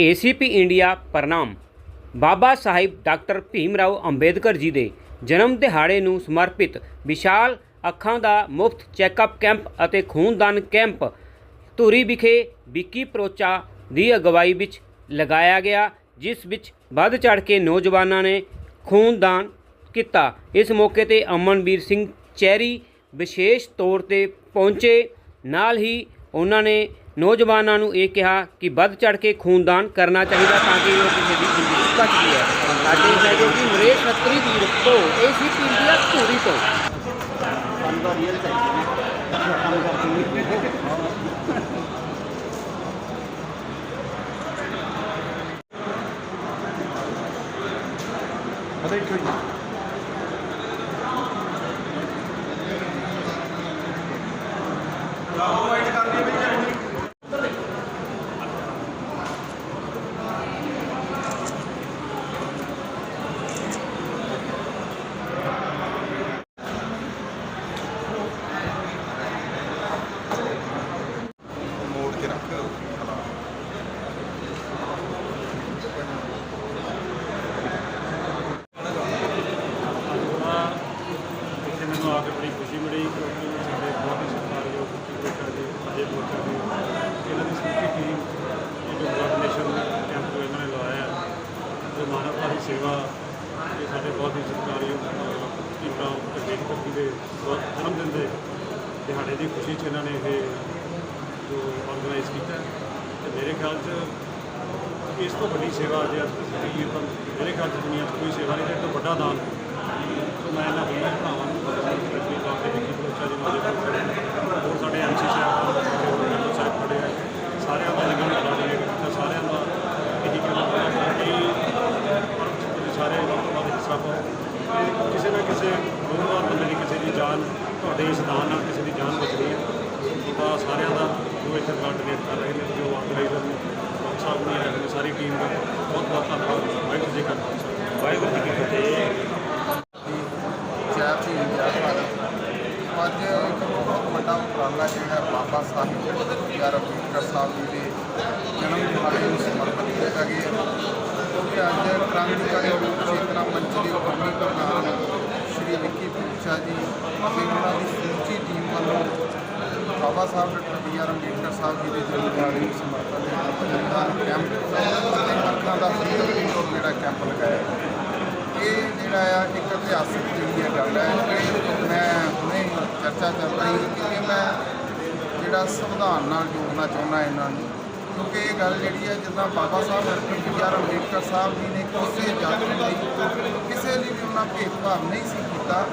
ACP India ਪ੍ਰਣਾਮ। Baba Sahib doctor Bhim Rao Ambedkar ji ਦੇ ਜਨਮ ਦਿਹਾੜੇ ਨੂੰ ਸਮਰਪਿਤ ਵਿਸ਼ਾਲ ਅੱਖਾਂ ਦਾ ਮੁਫਤ ਚੈੱਕਅਪ ਕੈਂਪ ਅਤੇ ਖੂਨਦਾਨ ਕੈਂਪ ਧੂਰੀ ਵਿਖੇ ਵਿੱਕੀ ਪ੍ਰੋਚਾ ਦੀ ਅਗਵਾਈ ਵਿੱਚ ਲਗਾਇਆ ਗਿਆ, ਜਿਸ ਵਿੱਚ ਵੱਧ ਚੜ ਕੇ ਨੌਜਵਾਨਾਂ ਨੇ ਖੂਨਦਾਨ ਕੀਤਾ। ਇਸ ਮੌਕੇ ਤੇ ਅਮਨਵੀਰ ਸਿੰਘ ਚੈਰੀ ਵਿਸ਼ੇਸ਼ ਤੌਰ ਤੇ ਪਹੁੰਚੇ। ਨਾਲ ਹੀ ਉਹਨਾਂ ਨੇ ਨੌਜਵਾਨਾਂ ਨੂੰ ਇਹ ਕਿਹਾ ਕਿ ਵੱਧ ਚੜ ਕੇ ਖੂਨਦਾਨ ਕਰਨਾ ਚਾਹੀਦਾ ਤਾਂ ਕਿ ਉਹ ਕਿਸੇ ਦੀ ਜ਼ਿੰਦਗੀ ਬਚਦੀ ਹੈ ਸਾਡੇ ਸਹਿਯੋਗੀ ਨਰੇਸ਼ ਖੱਤਰੀ ਦੀ ਰਿਪੋਰਟ ਏਸੀਪੀ ਇੰਡੀਆ ਧੂਰੀ ਤੋਂ। ਮੋੜ ਕੇ ਰੱਖ ਇੱਥੇ ਮੈਨੂੰ ਆ ਕੇ ਬੜੀ ਖੁਸ਼ੀ ਮਿਲੀ ਕਿਉਂਕਿ ਸਾਡੇ ਬਹੁਤ ਹੀ ਸਤਿਕਾਰਯੋਗ ਮੁਖੀ ਜੀ ਅਜੇ ਮੋਰਚਾ ਜੀ ਇਹਨਾਂ ਦੀ ਸਮੁੱਚੀ ਟੀਮ ਇਹ ਜੋ ਬਲੱਡ ਡੋਨੇਸ਼ਨ ਕੈਂਪ ਇਹਨਾਂ ਨੇ ਲਵਾਇਆ ਹੈ, ਜੋ ਮਾਨਵਤਾ ਦੀ ਸੇਵਾ ਇਹ ਸਾਡੇ ਬਹੁਤ ਹੀ ਸਤਿਕਾਰਯੋਗ ਟੀਮਾਂ ਅੰਬੇਦਕਰ ਜੀ ਦੇ ਬਹੁਤ ਜਨਮ ਦਿਨ ਦੇ ਦਿਹਾੜੇ ਦੀ ਖੁਸ਼ੀ 'ਚ ਇਹਨਾਂ ਨੇ ਇਹ ਜੋ ਆਰਗੇਨਾਈਜ਼ ਕੀਤਾ ਹੈ। ਤੇ ਮੇਰੇ ਖਿਆਲ 'ਚ ਇਸ ਤੋਂ ਵੱਡੀ ਸੇਵਾ ਜੇ ਅੱਜ ਤੱਕ ਮੇਰੇ ਖਿਆਲ 'ਚ ਦੁਨੀਆ 'ਚ ਕੋਈ ਸੇਵਾ ਨਹੀਂ ਤੇ ਤੋਂ ਵੱਡਾ ਦਾਨ ਸੋ ਮੈਂ ਇਹਨਾਂ ਦੋਨਾਂ ਭਰਾਵਾਂ ਨੂੰ ਸਪੈਸ਼ਲੀ ਤੌਰ ਤੇ ਵਿੱਕੀ ਬਲੋਚਾ ਜੀ ਨੂੰ ਅੱਜ ਖੜੇ ਨੇ। ਹੋਰ ਸਾਡੇ ਐਮਸੀ ਸਾਹਿਬ ਸਾਡੇ ਸਾਹਿਬ ਖੜੇ ਆ ਸਾਰਿਆਂ ਦਾ ਨਿਗਮ ਕਰਾ ਦਈਏ ਤਾਂ ਸਾਰਿਆਂ ਦਾ ਇਹੀ ਕਹਿਣਾ ਚਾਹੁੰਦਾ ਕਿ ਤੁਸੀਂ ਸਾਰੇ ਉਹਨਾਂ ਦਾ ਹਿੱਸਾ ਪਾਓ ਤੇ ਕਿਸੇ ਨਾ ਕਿਸੇ ਲੋੜਵੰਦ ਬੰਦੇ ਦੀ ਕਿਸੇ ਦੀ ਜਾਨ ਤੁਹਾਡੇ ਇਸ ਦਾਨ ਨਾਲ ਕਿਸੇ ਦੀ ਜਾਨ ਬਚਦੀ ਹੈ। ਤਾਂ ਸਾਰਿਆਂ ਦਾ ਜੋ ਇੱਥੇ ਬਲੱਡ ਡੋਨੇਟ ਕਰ ਰਹੇ ਨੇ ਜੋ ਆਰਗੇਨਾਈਜ਼ਰ ਨੇ ਡਾਕਟਰ ਸਾਹਿਬ ਨੇ ਆਏ ਨੇ ਸਾਰੀ ਟੀਮ ਦਾ ਬਹੁਤ ਬਹੁਤ ਧੰਨਵਾਦ। ਵਾਹਿਗੁਰੂ ਜੀ ਕਾ ਖਾਲਸਾ। ਵਾਹਿਗੁਰੂ ਜੀ ਕੀ ਫਤਿਹ। ਜੈ ਭੀਮ ਜੈ ਭਾਰਤ। ਅੱਜ ਇੱਕ ਬਹੁਤ ਵੱਡਾ ਉਪਰਾਲਾ ਜਿਹੜਾ ਬਾਬਾ ਸਾਹਿਬ ਯਾਰ ਅੰਬੇਡਕਰ ਸਾਹਿਬ ਜੀ ਦੇ ਜਨਮ ਦਿਹਾੜੇ ਨੂੰ ਸਮਰਪਿਤ ਕੀਤਾ ਗਿਆ। ਕਿਉਂਕਿ ਅੱਜ ਕ੍ਰਾਂਤੀਕਾਰੀ ਚੇਤਨਾ ਮੰਚ ਦੇ ਕੌਮੀ ਪ੍ਰਧਾਨ ਸ਼੍ਰੀ ਵਿੱਕੀ ਪੁੱਛਾ ਜੀ ਤੇ ਉਹਨਾਂ ਦੀ ਸਮੁੱਚੀ ਟੀਮ ਵੱਲੋਂ Baba Sahib doctor B R Ambedkar Sahib ji ਦੇ ਜਨਮ ਦਿਹਾੜੇ ਨੂੰ ਸਮਰਪਿਤ ਖੂਨਦਾਨ ਕੈਂਪ ਅਤੇ ਅੱਖਾਂ ਦਾ ਫ੍ਰੀ ਜਿਹੜਾ ਕੈਂਪ ਲਗਾਇਆ ਇਹ ਜਿਹੜਾ ਆ, ਇੱਕ ਇਤਿਹਾਸਿਕ ਜਿਹੜੀ ਹੈ ਗੱਲ ਹੈ, ਇਹ ਮੈਂ ਹੁਣੇ ਚਰਚਾ ਚੱਲ ਰਹੀ ਕਿ ਮੈਂ ਜਿਹੜਾ ਸੰਵਿਧਾਨ ਨਾਲ ਜੋੜਨਾ ਚਾਹੁੰਦਾ ਇਹਨਾਂ ਨੂੰ, ਕਿਉਂਕਿ ਇਹ ਗੱਲ ਜਿਹੜੀ ਹੈ, ਜਿੱਦਾਂ Baba Sahib doctor B R Ambedkar Sahib ji ਨੇ ਕਿਸੇ ਜਾਤੀ ਲਈ, ਕਿਸੇ ਲਈ ਵੀ ਉਹਨਾਂ ਭੇਦਭਾਵ ਨਹੀਂ ਸੀ ਕੀਤਾ।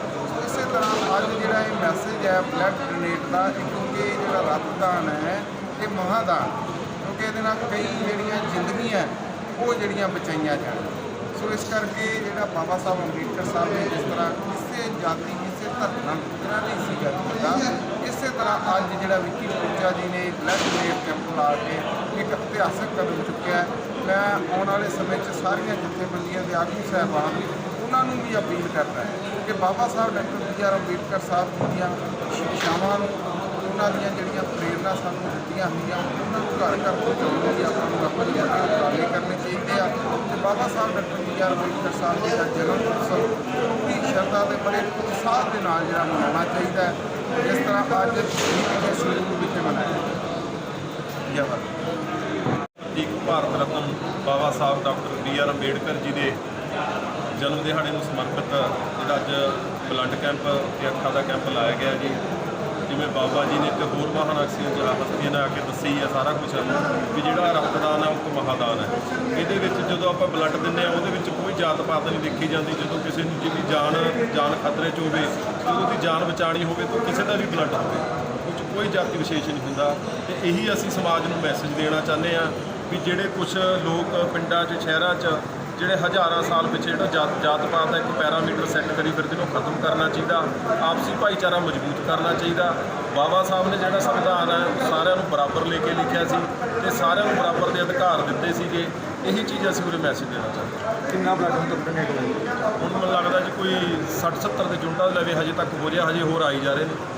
ਇਸੇ ਤਰ੍ਹਾਂ ਅੱਜ ਜਿਹੜਾ ਇਹ ਮੈਸੇਜ ਹੈ ਬਲੱਡ ਡੋਨੇਟ ਦਾ ਕਿਉਂਕਿ ਇਹ ਜਿਹੜਾ ਰਕਤਦਾਨ ਹੈ, ਇਹ ਮਹਾਦਾਨ, ਕਿਉਂਕਿ ਇਹਦੇ ਨਾਲ ਕਈ ਜਿਹੜੀਆਂ ਜ਼ਿੰਦਗੀਆਂ, ਉਹ ਜਿਹੜੀਆਂ ਬਚਾਈਆਂ ਜਾਣ। ਸੋ ਇਸ ਕਰਕੇ ਜਿਹੜਾ ਬਾਬਾ ਸਾਹਿਬ ਅੰਬੇਡਕਰ ਸਾਹਿਬ ਨੇ ਜਿਸ ਤਰ੍ਹਾਂ ਕਿਸੇ ਜਾਤੀ, ਕਿਸੇ ਧਰਮ ਨਾਲ ਜਿਹੜਾ ਨਹੀਂ ਸੀ ਗੱਲ ਕੀਤਾ ਇਸੇ ਤਰ੍ਹਾਂ ਅੱਜ ਜਿਹੜਾ ਵਿੱਕੀ ਪੂਜਾ ਜੀ ਨੇ ਬਲੱਡ ਡੋਨੇਟ ਕੈਂਪ ਲਾ ਕੇ ਇੱਕ ਇਤਿਹਾਸਕ ਕਦਮ ਚੁੱਕਿਆ ਮੈਂ ਆਉਣ ਵਾਲੇ ਸਮੇਂ 'ਚ ਸਾਰੀਆਂ ਜਥੇਬੰਦੀਆਂ ਦੇ ਆਗੂ ਸਾਹਿਬਾਨ ਉਹਨਾਂ ਨੂੰ ਵੀ ਅਪੀਲ ਕਰਦਾ ਹੈ ਕਿ Baba Sahib doctor B R Ambedkar Sahib ji ਦੀਆਂ ਸ਼ਿਕਸ਼ਾਵਾਂ ਨੂੰ, ਉਹਨਾਂ ਦੀਆਂ ਜਿਹੜੀਆਂ ਪ੍ਰੇਰਨਾ ਸਾਨੂੰ ਦਿੱਤੀਆਂ ਹੋਈਆਂ, ਉਹਨਾਂ ਨੂੰ ਘਰ ਘਰ ਪਹੁੰਚਾਉਣ ਲਈ ਆਪਾਂ ਨੂੰ ਆਪਣੀ ਅੱਗੇ ਉਪਰਾਲੇ ਕਰਨੇ ਚਾਹੀਦੇ ਆ। ਤੇ Baba Sahib doctor B R Ambedkar Sahib ji ਦਾ ਜਨਮ ਉਤਸਵ ਪੂਰੀ ਸ਼ਰਧਾ ਦੇ ਬੜੇ ਉਤਸ਼ਾਹ ਦੇ ਨਾਲ ਜਿਹੜਾ ਮਨਾਉਣਾ ਚਾਹੀਦਾ ਹੈ, ਜਿਸ ਤਰ੍ਹਾਂ ਅੱਜ ਇਹ ਸ਼ੁਰੂ ਵਿੱਚ ਮਨਾਇਆ। ਜਵਾਬ ਇੱਕ Bharat Ratna Baba Sahib doctor B R Ambedkar ji ਦੇ ਜਨਮ ਦਿਹਾੜੇ ਨੂੰ ਸਮਰਪਿਤ ਜਿਹੜਾ ਅੱਜ ਬਲੱਡ ਕੈਂਪ ਤੇ ਅੱਖਾਂ ਦਾ ਕੈਂਪ ਲਾਇਆ ਗਿਆ ਜੀ। ਜਿਵੇਂ ਬਾਬਾ ਜੀ ਨੇ ਤੇ ਹੋਰ ਮਹਾਨ ਹਸਤੀਆਂ ਜਿਹੜਾ ਹਸਤੀਆਂ ਨੇ ਆ ਕੇ ਦੱਸੀ ਹੈ ਸਾਰਾ ਕੁਝ ਵੀ ਜਿਹੜਾ ਰਕਤਦਾਨ ਹੈ ਉਹ ਇੱਕ ਮਹਾਦਾਨ ਹੈ। ਇਹਦੇ ਵਿੱਚ ਜਦੋਂ ਆਪਾਂ ਬਲੱਡ ਦਿੰਦੇ ਆ ਉਹਦੇ ਵਿੱਚ ਕੋਈ ਜਾਤ ਪਾਤ ਨਹੀਂ ਦੇਖੀ ਜਾਂਦੀ। ਜਦੋਂ ਕਿਸੇ ਨੂੰ ਜਿਹਦੀ ਜਾਨ ਜਾਨ ਖਤਰੇ 'ਚ ਹੋਵੇ, ਜਦੋਂ ਉਹਦੀ ਜਾਨ ਬਚਾਣੀ ਹੋਵੇ, ਤਾਂ ਕਿਸੇ ਦਾ ਵੀ ਬਲੱਡ ਹੋਵੇ ਉਹ 'ਚ ਕੋਈ ਜਾਤੀ ਵਿਸ਼ੇਸ਼ ਨਹੀਂ ਹੁੰਦਾ। ਤੇ ਇਹੀ ਅਸੀਂ ਸਮਾਜ ਨੂੰ ਮੈਸੇਜ ਦੇਣਾ ਚਾਹੁੰਦੇ ਆ ਵੀ ਜਿਹੜੇ ਕੁਝ ਲੋਕ ਪਿੰਡਾਂ 'ਚ, ਸ਼ਹਿਰਾਂ 'ਚ ਜਿਹੜੇ ਹਜ਼ਾਰਾਂ ਸਾਲ ਪਿੱਛੇ ਜਿਹੜਾ ਜਾਤ ਜਾਤ ਪਾਤ ਦਾ ਇੱਕ ਪੈਰਾਮੀਟਰ ਸੈੱਟ ਕਰੀ ਫਿਰਦੇ ਨੂੰ ਖਤਮ ਕਰਨਾ ਚਾਹੀਦਾ। ਆਪਸੀ ਭਾਈਚਾਰਾ ਮਜ਼ਬੂਤ ਕਰਨਾ ਚਾਹੀਦਾ। ਬਾਬਾ ਸਾਹਿਬ ਨੇ ਜਿਹੜਾ ਸੰਵਿਧਾਨ ਹੈ ਸਾਰਿਆਂ ਨੂੰ ਬਰਾਬਰ ਲੈ ਕੇ ਲਿਖਿਆ ਸੀ ਤੇ ਸਾਰਿਆਂ ਨੂੰ ਬਰਾਬਰ ਦੇ ਅਧਿਕਾਰ ਦਿੱਤੇ ਸੀਗੇ। ਇਹੀ ਚੀਜ਼ ਅਸੀਂ ਉਹਦੇ ਮੈਸੇਜ ਦੇਣਾ ਚਾਹੁੰਦੇ ਹਾਂ। ਕਿੰਨਾ ਬਲੱਡ ਡੋਨੇਟ ਹੋਇਆ? ਹੁਣ ਮੈਨੂੰ ਲੱਗਦਾ ਜੀ ਕੋਈ 60 70 ਦੇ ਜੁੰਡਾ ਲੈਵੇ ਹਜੇ ਤੱਕ ਹੋ ਰਿਹਾ ਹਜੇ ਹੋਰ ਆਈ ਜਾ ਰਹੇ ਨੇ।